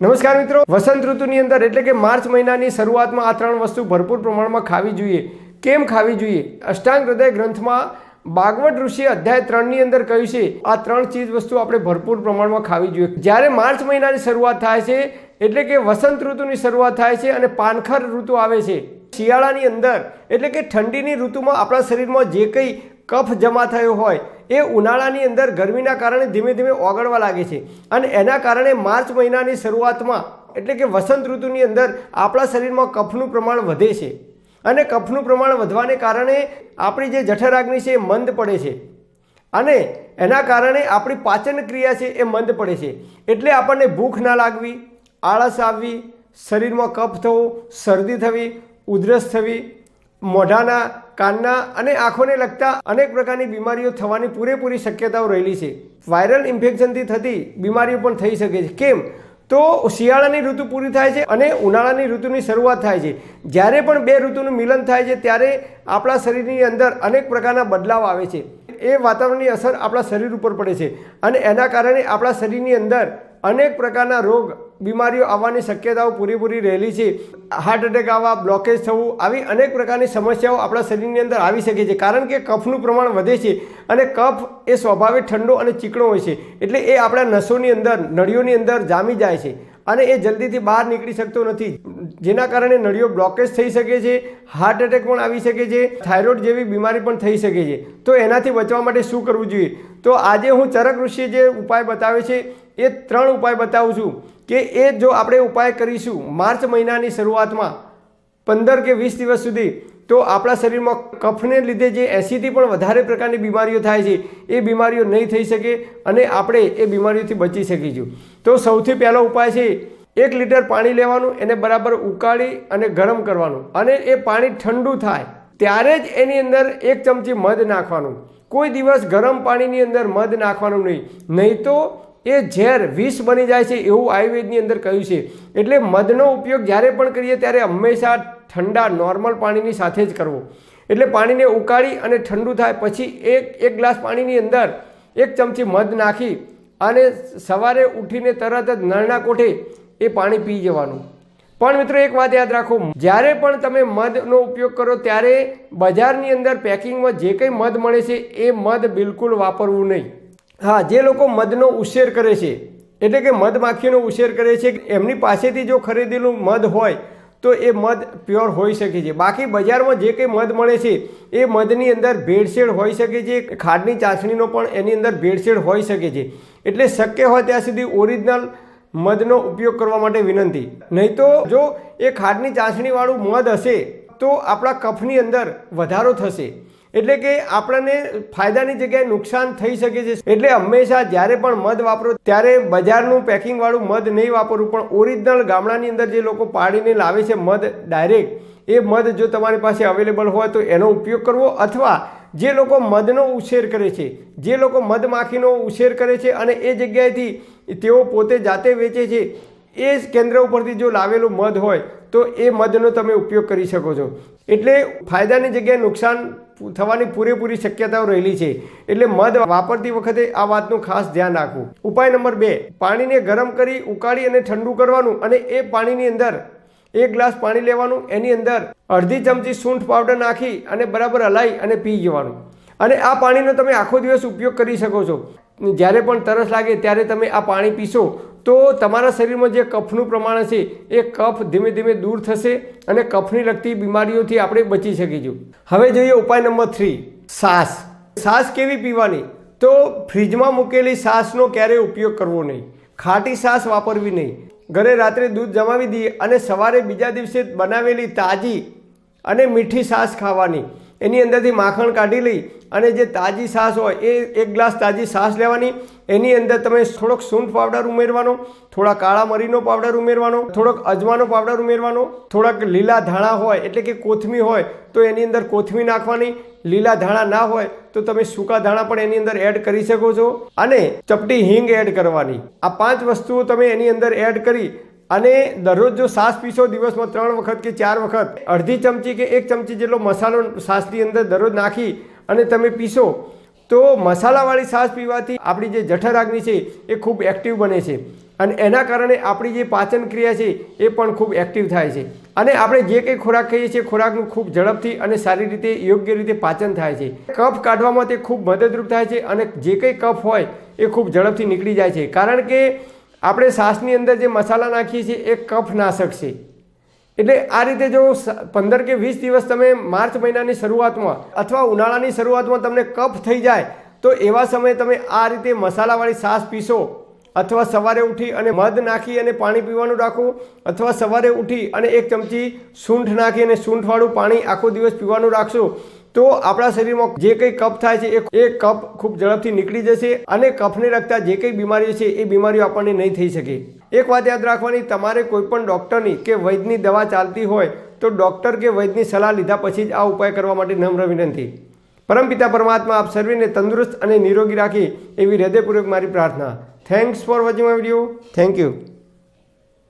નમસ્કાર મિત્રો. વસંત ઋતુની અંદર એટલે કે માર્ચ મહિનાની શરૂઆતમાં આ ત્રણ વસ્તુ ભરપૂર પ્રમાણમાં ખાવી જોઈએ. કેમ ખાવી જોઈએ? અષ્ટાંગ હૃદય ગ્રંથમાં બાગવટ ઋષિએ અધ્યાય ત્રણની અંદર કહ્યું છે, આ ત્રણ ચીજ વસ્તુ આપણે ભરપૂર પ્રમાણમાં ખાવી જોઈએ. જ્યારે માર્ચ મહિનાની શરૂઆત થાય છે, એટલે કે વસંત ઋતુની શરૂઆત થાય છે અને પાનખર ઋતુ આવે છે. શિયાળાની અંદર એટલે કે ઠંડીની ઋતુમાં આપણા શરીરમાં જે કંઈ કફ જમા થયો હોય, એ ઉનાળાની અંદર ગરમીના કારણે ધીમે ધીમે ઓગળવા લાગે છે. અને એના કારણે માર્ચ મહિનાની શરૂઆતમાં, એટલે કે વસંત ઋતુની અંદર, આપણા શરીરમાં કફનું પ્રમાણ વધે છે. અને કફનું પ્રમાણ વધવાને કારણે આપણી જે જઠરાગ્નિ છે એ મંદ પડે છે. અને એના કારણે આપણી પાચન ક્રિયા છે એ મંદ પડે છે. એટલે આપણને ભૂખ ના લાગવી, આળસ આવવી, શરીરમાં કફ થવો, શરદી થવી, ઉધરસ થવી, મોઢાના કાનના અને આંખોને લગતા અનેક પ્રકારની બીમારીઓ થવાની પૂરેપૂરી શક્યતાઓ રહેલી છે. વાયરલ ઇન્ફેક્શનથી થતી બીમારીઓ પણ થઈ શકે છે. કેમ? તો શિયાળાની ઋતુ પૂરી થાય છે અને ઉનાળાની ઋતુની શરૂઆત થાય છે. જ્યારે પણ બે ઋતુનું મિલન થાય છે, ત્યારે આપણા શરીરની અંદર અનેક પ્રકારના બદલાવ આવે છે. એ વાતાવરણની અસર આપણા શરીર ઉપર પડે છે અને એના કારણે આપણા શરીરની અંદર અનેક પ્રકારના રોગ બીમારીઓ આવવાની શક્યતાઓ પૂરેપૂરી રહેલી છે. હાર્ટ એટેક આવવા બ્લોકેજ થવું, આવી અનેક પ્રકારની સમસ્યાઓ આપણા શરીરની અંદર આવી શકે છે. કારણ કે કફનું પ્રમાણ વધે છે અને કફ એ સ્વભાવે ઠંડો અને ચીકણો હોય છે. એટલે એ આપણા નસોની અંદર, નળીઓની અંદર જામી જાય છે. અને એ જલ્દીથી બહાર નીકળી શકતો નથી. જેના કારણે નળીઓ બ્લોકેજ થઈ શકે છે હાર્ટ એટેક પણ આવી શકે છે થાઇરોઇડ જેવી બીમારી પણ થઈ શકે છે. તો એનાથી બચવા માટે શું કરવું જોઈએ? તો આજે હું ચરક ઋષિએ જે ઉપાય બતાવે છે, એ ત્રણ ઉપાય બતાવું છું કે એ જો આપણે ઉપાય કરીશું, માર્ચ મહિનાની શરૂઆતમાં, પંદર કે વીસ દિવસ સુધી તો આપણા શરીરમાં કફને લીધે જે એંસીથી પણ વધારે પ્રકારની બીમારીઓ થાય છે, એ બીમારીઓ નહીં થઈ શકે અને આપણે એ બીમારીઓથી બચી શકીશું. તો સૌથી પહેલો ઉપાય છે, એક લીટર પાણી લેવાનું, એને બરાબર ઉકાળી અને ગરમ કરવાનું. અને એ પાણી ઠંડુ થાય, ત્યારે જ એની અંદર એક ચમચી મધ નાખવાનું. કોઈ દિવસ ગરમ પાણીની અંદર મધ નાખવાનું નહીં. નહીં તો એ ઝેર વિષ બની જાય છે એવું આયુર્વેદની અંદર કહ્યું છે. એટલે મધનો ઉપયોગ જ્યારે પણ કરીએ, ત્યારે હંમેશા ઠંડા નોર્મલ પાણીની સાથે જ કરવો. એટલે પાણીને ઉકાળી અને ઠંડુ થાય પછી એક એક ગ્લાસ પાણીની અંદર એક ચમચી મધ નાખી અને સવારે ઉઠીને તરત જ નળના કોઠે એ પાણી પી જવાનું. પણ મિત્રો એક વાત યાદ રાખો, જ્યારે પણ તમે મધનો ઉપયોગ કરો ત્યારે બજારની અંદર પેકિંગમાં જે કંઈ મધ મળે છે એ મધ બિલકુલ વાપરવું નહીં. હા, જે લોકો મધનો ઉછેર કરે છે, એટલે કે મધમાખીનો ઉછેર કરે છે, એમની પાસેથી જો ખરીદેલું મધ હોય તો એ મધ પ્યોર હોઈ શકે છે. બાકી બજારમાં જે કંઈ મધ મળે છે, એ મધની અંદર ભેળસેળ હોઈ શકે છે ખાંડની ચાસણીનો પણ એની અંદર ભેળસેળ હોઈ શકે છે. એટલે શક્ય હોય ત્યાં સુધી ઓરિજિનલ મધનો ઉપયોગ કરવા માટે વિનંતી. નહીં તો જો એ ખાંડની ચાસણીવાળું મધ હશે, તો આપણા કફની અંદર વધારો થશે. એટલે કે આપણને ફાયદાની જગ્યાએ નુકસાન થઈ શકે છે. એટલે હંમેશા જ્યારે પણ મધ વાપરો, ત્યારે બજારનું પેકિંગવાળું મધ નહીં વાપરવું. પણ ઓરિજિનલ ગામડાની અંદર જે લોકો પાડીને લાવે છે મધ ડાયરેક્ટ એ મધ જો તમારી પાસે અવેલેબલ હોય તો એનો ઉપયોગ કરવો અથવા જે લોકો મધનો ઉછેર કરે છે, જે લોકો મધમાખીનો ઉછેર કરે છે અને એ જગ્યાએથી તેઓ પોતે જાતે વેચે છે, એ જ કેન્દ્ર ઉપરથી જો લાવેલું મધ હોય તો એ મધનો તમે ઉપયોગ કરી શકો છો. એટલે ફાયદાની જગ્યાએ નુકસાન થવાની પૂરેપૂરી શક્યતાઓ રહેલી છે. એટલે મધ વાપરતી વખતે આ વાતનું ખાસ ધ્યાન રાખવું. ઉપાય નંબર બે, પાણીને ગરમ કરી, ઉકાળી અને ઠંડુ કરવાનું અને એ પાણીની અંદર એક ગ્લાસ પાણી લેવાનું, એની અંદર અડધી ચમચી સૂંઠ પાવડર નાખી અને બરાબર હલાવી અને પી જવાનું. અને આ પાણીનો તમે આખો દિવસ ઉપયોગ કરી શકો છો. જ્યારે પણ તરસ લાગે ત્યારે તમે આ પાણી પીશો, તો તમારા શરીરમાં જે કફનું પ્રમાણ હશે, એ કફ ધીમે ધીમે દૂર થશે અને કફની લગતી બીમારીઓથી આપણે બચી શકીશું. હવે જોઈએ ઉપાય નંબર થ્રી, સાસ. સાસ કેવી પીવાની? તો ફ્રીજમાં મૂકેલી સાસનો ક્યારેય ઉપયોગ કરવો નહીં. ખાટી સાસ વાપરવી નહીં. ઘરે રાત્રે દૂધ જમાવી દઈએ અને સવારે બીજા દિવસે બનાવેલી તાજી અને મીઠી સાસ ખાવાની. એની અંદરથી માખણ કાઢી લઈ અને જે તાજી છાશ હોય, એ એક ગ્લાસ તાજી છાશ લેવાની. એની અંદર તમે થોડોક સૂંઠ પાવડર ઉમેરવાનો થોડા કાળા મરીનો પાવડર ઉમેરવાનો, થોડોક અજમાનો પાવડર ઉમેરવાનો, થોડાક લીલા ધાણા હોય, એટલે કે કોથમી હોય, તો એની અંદર કોથમી નાખવાની. લીલા ધાણા ના હોય, તો તમે સૂકા ધાણા પણ એની અંદર એડ કરી શકો છો. અને ચપટી હિંગ એડ કરવાની. આ પાંચ વસ્તુઓ તમે એની અંદર એડ કરી અને દરરોજ જો શ્વાસ પીશો દિવસમાં ત્રણ વખત કે ચાર વખત, અડધી ચમચી કે એક ચમચી જેટલો મસાલો શ્વાસની અંદર દરરોજ નાખી અને તમે પીશો, તો મસાલાવાળી શ્વાસ પીવાથી આપણી જે જઠરાગ્નિ છે એ ખૂબ એક્ટિવ બને છે. અને એના કારણે આપણી જે પાચન ક્રિયા છે એ પણ ખૂબ એક્ટિવ થાય છે. અને આપણે જે કંઈ ખોરાક ખાઈએ છીએ, ખોરાકનું ખૂબ ઝડપથી અને સારી રીતે, યોગ્ય રીતે પાચન થાય છે. કફ કાઢવામાં તે ખૂબ મદદરૂપ થાય છે અને જે કંઈ કફ હોય એ ખૂબ ઝડપથી નીકળી જાય છે. કારણ કે આપણે શ્વાસની અંદર જે મસાલા નાખીએ છીએ, એ કફ નાશક છે. એટલે આ રીતે જો પંદર કે વીસ દિવસ તમે માર્ચ મહિનાની શરૂઆતમાં અથવા ઉનાળાની શરૂઆતમાં તમને કફ થઈ જાય, તો એવા સમયે તમે આ રીતે મસાલાવાળી છાશ પીશો અથવા સવારે ઉઠી અને મધ નાખી અને પાણી પીવાનું રાખો, અથવા સવારે ઉઠી અને એક ચમચી સૂંઠ નાખી અને સૂંઠવાળું પાણી આખો દિવસ પીવાનું રાખશો. તો આપણા શરીરમાં જે કંઈ કફ થાય છે, એ કફ ખૂબ ઝડપથી નીકળી જશે અને કફને લગતા જે કંઈ બીમારીઓ છે, એ બીમારીઓ આપણને નહીં થઈ શકે. એક વાત યાદ રાખવાની, તમારે કોઈપણ ડૉક્ટરની કે વૈદ્યની દવા ચાલતી હોય, તો ડૉક્ટર કે વૈદ્યની સલાહ લીધા પછી જ આ ઉપાય કરવા માટે નમ્ર વિનંતી. પરમપિતા પરમાત્મા આપ સર્વેને તંદુરસ્ત અને નિરોગી રાખી એવી હૃદયપૂર્વક મારી પ્રાર્થના. Thanks for watching my video thank you